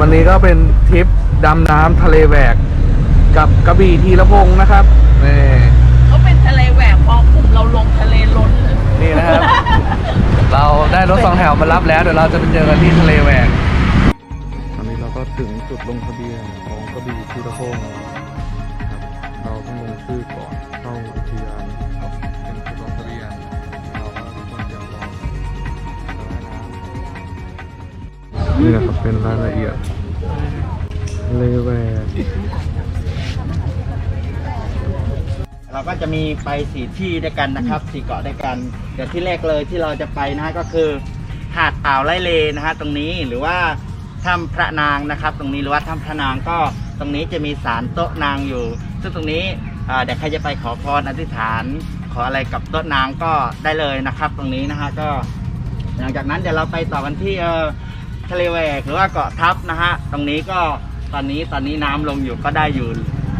วันนี้ก็เป็นทริปดำน้ำทะเลแหวก กับกระบี่ทีละพงษ์นะครับนี่เขาเป็นทะเลแหวกพอกลุ่มเราลงทะเลล้นเลยนี่นะครับ เราได้รถสองแถวมารับแล้วเดี๋ยวเราจะไปเจอกันที่ทะเลแหวกตอนนี้เราก็ถึงจุดลงทะเบียนของกระบี่ทีละพงษ์ครับเราต้องลงชื่อก่อน นี่นะครับเป็นรายละเอียดเลแหวกเราก็จะมีไปสี่ที่ด้วยกันนะครับสี่เกาะด้วยกันเดี๋ยวที่แรกเลยที่เราจะไปนะฮะก็คือหาดอ่าวไร่เลนะฮะตรงนี้หรือว่าถ้ำพระนางนะครับ ตรงนี้หรือว่าถ้ำพระนางก็ตรงนี้จะมีศาลโต๊ะนางอยู่ ซึ่งตรงนี้เดี๋ยวใครจะไปขอพรอธิษฐาน ขออะไรกับโต๊ะนางก็ได้เลยนะครับ ตรงนี้นะฮะก็ หลังจากนั้นเดี๋ยวเราไปต่อกันที่เทะเลแหวกหรือว่าเกาะทับนะฮะตรงนี้ก็ตอนนี้ตอนนี้น้ำลงอยู่ก็ได้อยู่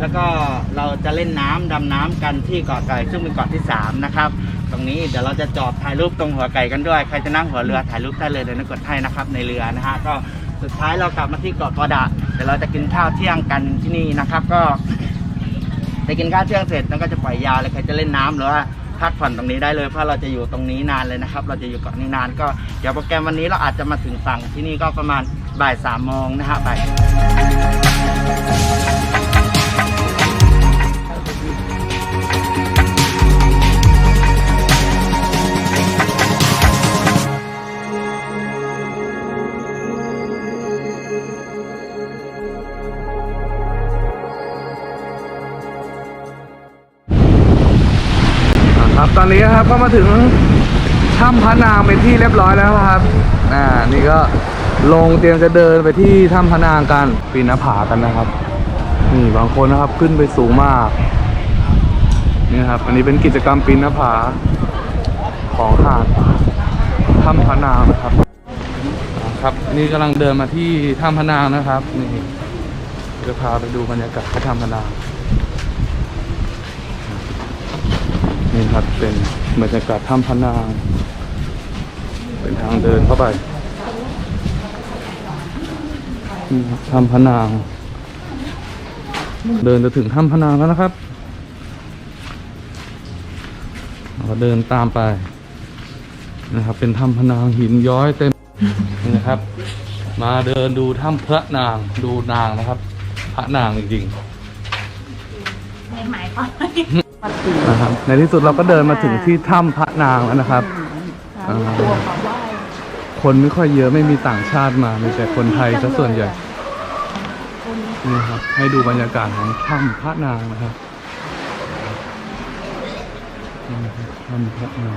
แล้วก็เราจะเล่นน้ำดำน้ำกันที่เกาะไก่ซึ่งเป็นเกาะที่สามนะครับตรงนี้เดี๋ยวเราจะจอดถ่ายรูปตรงหัวไก่กันด้วยใครจะนั่งหัวเรือถ่ายรูปได้เลยเดี๋ยวนักกดให้นะครับในเรือนะฮะก็สุดท้ายเรากลับมาที่เกาะกอดะเดี๋ยวเราจะกินข้าวเที่ยงกันที่นี่นะครับ ก็ไปกินข้าวเที่ยงเสร็จแล้วก็จะปล่อยยาวเลยใครจะเล่นน้ำหรือว่า พักผ่อนตรงนี้ได้เลยเพราะเราจะอยู่ตรงนี้นานเลยนะครับ เราจะอยู่เกาะนี้นานก็เดี๋ยวโปรแกรมวันนี้เราอาจจะมาถึงฝั่งที่นี่ก็ประมาณบ่ายสามโมงนะฮะบ่าย ครับตอนนี้ครับก็มาถึงถ้ำพระนางเป็นที่เรียบร้อยแล้วครับอ่านี่ก็ลงเตรียมจะเดินไปที่ถ้ำพระนางกันปีนหน้าผากันนะครับ นี่บางคนนะครับขึ้นไปสูงมากนี่ครับอันนี้เป็นกิจกรรมปีนหน้าผาของหาดถ้ำพระนางนะครับ ครับนี่กำลังเดินมาที่ถ้ำพระนางนะครับนี่จะพาไปดูบรรยากาศที่ถ้ำพระนาง นี่ครับเป็นบรรยากาศถ้ำพนาง เป็นทางเดินเข้าไปนี่ครับถ้ำพนาง เดินจะถึงถ้ำพนางแล้วนะครับเราเดินตามไป นะครับ เป็นถ้ำพนางหินย้อยเต็มนะครับ มาเดินดูถ้ำพระนางดูนางนะครับ พระนางจริงๆในหมายความ นะครับ ในที่สุดเราก็เดินมาถึงที่ถ้ำพระนางแล้วนะครับอ่าคนไม่ค่อยเยอะไม่มีต่างชาติมา มีแต่คนไทยซะส่วนใหญ่นี่ครับ ให้ดูบรรยากาศของถ้ำพระนางนะครับนี่นะครับถ้ำพระนาง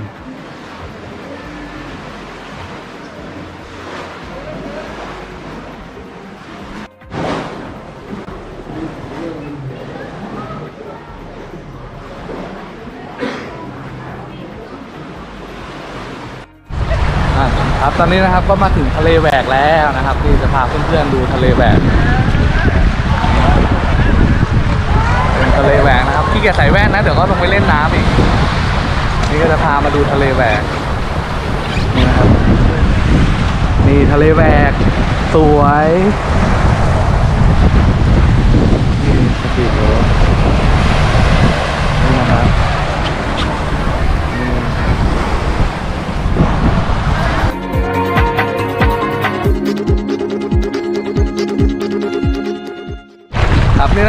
ครับตอนนี้นะครับก็มาถึงทะเลแหวกแล้วนะครับที่จะพาเพื่อนๆดูทะเลแหวกเป็นทะเลแหวกนะครับพี่แกยจใส่แว่นนะเดี๋ยวก็ลงไปเล่นน้ำอีกนี่ก็จะพามาดูทะเลแหวกนี่นะครับนี่ทะเลแหวกสวย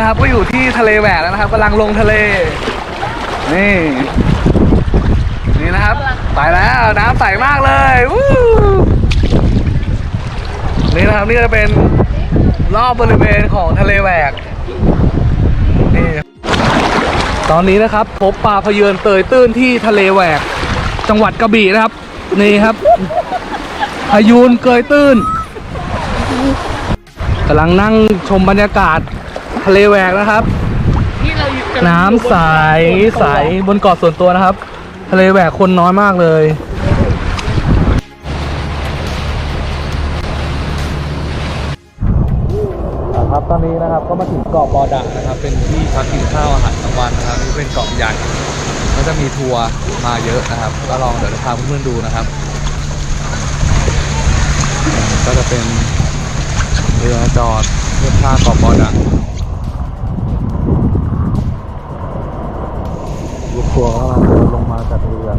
นะครับ ก็อยู่ที่ทะเลแหวกแล้วนะครับกำลังลงทะเล นี่นี่นะครับ ไปแล้วน้ำใสมากเลยวู้นี่นะครับนี่จะเป็นรอบบริเวณของทะเลแหวกนี่ตอนนี้นะครับ พบปลาพเยือนเตยตื้นที่ทะเลแหวก จังหวัดกระบี่นะครับ นี่ครับพยุนเกยตื้นกำลังนั่งชมบรรยากาศ ทะเลแหวกนะครับที่เราอยู่น้ำใสใสบนเกาะส่วนตัวนะครับ ทะเลแหวกคนน้อยมากเลย ครับตอนนี้นะครับก็มาถึงเกาะบอดะนะครับ เป็นที่พักกินข้าวอาหารกลางวันนะครับนี่เป็นเกาะใหญ่ก็จะมีทัวร์มาเยอะนะครับ ก็ลองเดี๋ยวจะพาเพื่อนๆดูนะครับ ก็จะเป็นเรือจอดเทียบท่าเกาะบอดะ จากเรือ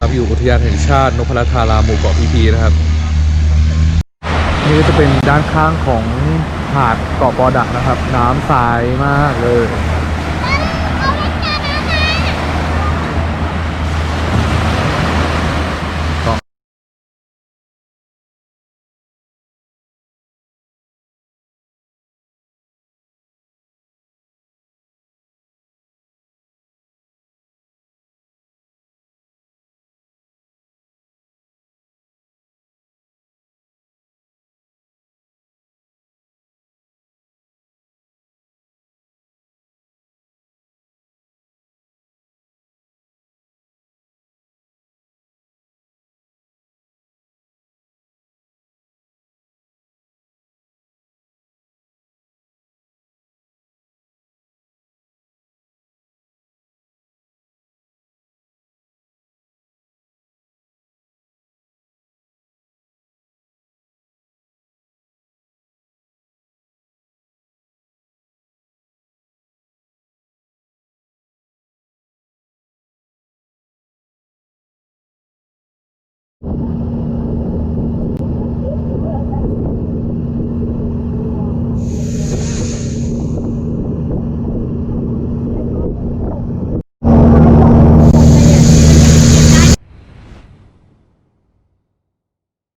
ครับอยู่อุทยานแห่งชาตินพรัตนาราหมู่เกาะพีพีนะครับ นี่ก็จะเป็นด้านข้างของหาดเกาะปอดะนะครับ น้ำใสมากเลย